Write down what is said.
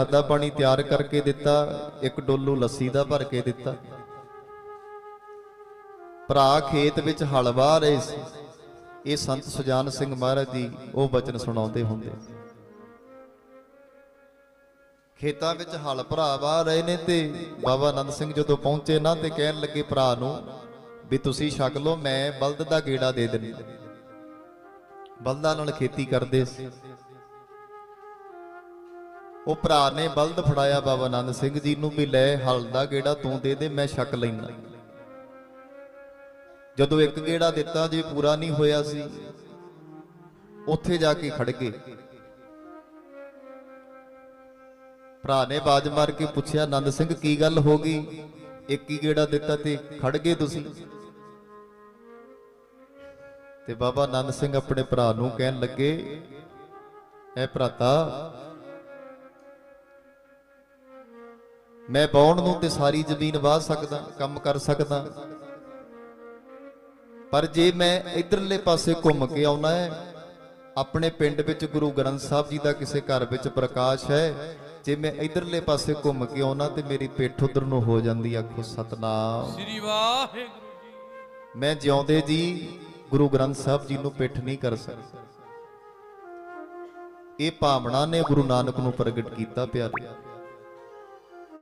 ਪ੍ਰਸ਼ਾਦਾ ਪਾਣੀ ਤਿਆਰ ਕਰਕੇ ਦਿੱਤਾ, ਇੱਕ ਡੋਲੂ ਲੱਸੀ ਦਾ ਭਰ ਕੇ ਦਿੱਤਾ। ਭਰਾ ਖੇਤ ਵਿੱਚ ਹਲ ਵਾਹ ਰਹੇ ਸੀ। ਇਹ ਸੰਤ ਸੁਜਾਨ ਸਿੰਘ ਮਹਾਰਾਜ ਜੀ ਉਹ ਬਚਨ ਸੁਣਾਉਂਦੇ ਹੁੰਦੇ। ਖੇਤਾਂ ਵਿੱਚ ਹਲ ਭਰਾ ਵਾਹ ਰਹੇ ਨੇ ਤੇ ਬਾਬਾ ਆਨੰਦ ਸਿੰਘ ਜਦੋਂ ਪਹੁੰਚੇ ਨਾ ਤੇ ਕਹਿਣ ਲੱਗੇ ਭਰਾ ਨੂੰ, ਵੀ ਤੁਸੀਂ ਛਕ ਲਓ, ਮੈਂ ਬਲਦ ਦਾ ਗੇੜਾ ਦੇ ਦਿੰਦਾ। ਬਲਦਾਂ ਨਾਲ ਖੇਤੀ ਕਰਦੇ ਸੀ। ਉਹ ਭਰਾ ਨੇ ਬਲਦ ਫੜਾਇਆ ਬਾਬਾ ਆਨੰਦ ਸਿੰਘ ਜੀ ਨੂੰ ਵੀ ਲੈ, ਹਲ ਦਾ ਗੇੜਾ ਤੂੰ ਦੇ ਦੇ, ਮੈਂ ਛੱਕ ਲੈਣਾ ਜਦੋਂ ਇੱਕ ਗੇੜਾ ਦਿੱਤਾ ਜੇ ਪੂਰਾ ਨਹੀਂ ਹੋਇਆ ਸੀ, ਉੱਥੇ ਜਾ ਕੇ ਖੜ ਗਏ। ਭਰਾ ਨੇ ਬਾਜ ਮਾਰ ਕੇ ਪੁੱਛਿਆ ਆਨੰਦ ਸਿੰਘ ਕੀ ਗੱਲ ਹੋ ਗਈ? ਇੱਕ ਹੀ ਗੇੜਾ ਦਿੱਤਾ ਤੇ ਖੜ ਗਏ ਤੁਸੀਂ? ਤੇ ਬਾਬਾ ਆਨੰਦ ਸਿੰਘ ਆਪਣੇ ਭਰਾ ਨੂੰ ਕਹਿਣ ਲੱਗੇ, ਐ ਭਰਾਤਾ ਮੈਂ ਬਾਉਣ ਨੂੰ ਤੇ ਸਾਰੀ ਜ਼ਮੀਨ ਵਾਹ ਸਕਦਾ ਕੰਮ ਕਰ ਸਕਦਾ। ਪਰ ਜੇ ਮੈਂ ਇਧਰਲੇ ਪਾਸੇ ਘੁੰਮ ਕੇ ਆਉਣਾ ਹੈ ਆਪਣੇ ਪਿੰਡ ਵਿੱਚ ਗੁਰੂ ਗ੍ਰੰਥ ਸਾਹਿਬ ਜੀ ਦਾ ਕਿਸੇ ਘਰ ਵਿੱਚ ਪ੍ਰਕਾਸ਼ ਹੈ ਜੇ ਮੈਂ ਇਧਰਲੇ ਪਾਸੇ ਘੁੰਮ ਕੇ ਆਉਣਾ ਤੇ ਮੇਰੀ ਪਿੱਠ ਉਧਰ ਨੂੰ ਹੋ ਜਾਂਦੀ ਆਖੋ ਸਤਨਾਮ। ਸ੍ਰੀ ਵਾਹਿਗੁਰੂ ਜੀ ਮੈਂ ਜਿਉਂਦੇ ਜੀ ਗੁਰੂ ਗ੍ਰੰਥ ਸਾਹਿਬ ਜੀ ਨੂੰ ਪਿੱਠ ਨਹੀਂ ਕਰ ਸਕਦਾ। ਇਹ ਭਾਵਨਾ ਨੇ ਗੁਰੂ ਨਾਨਕ ਨੂੰ ਪ੍ਰਗਟ ਕੀਤਾ ਪਿਆਰੇ।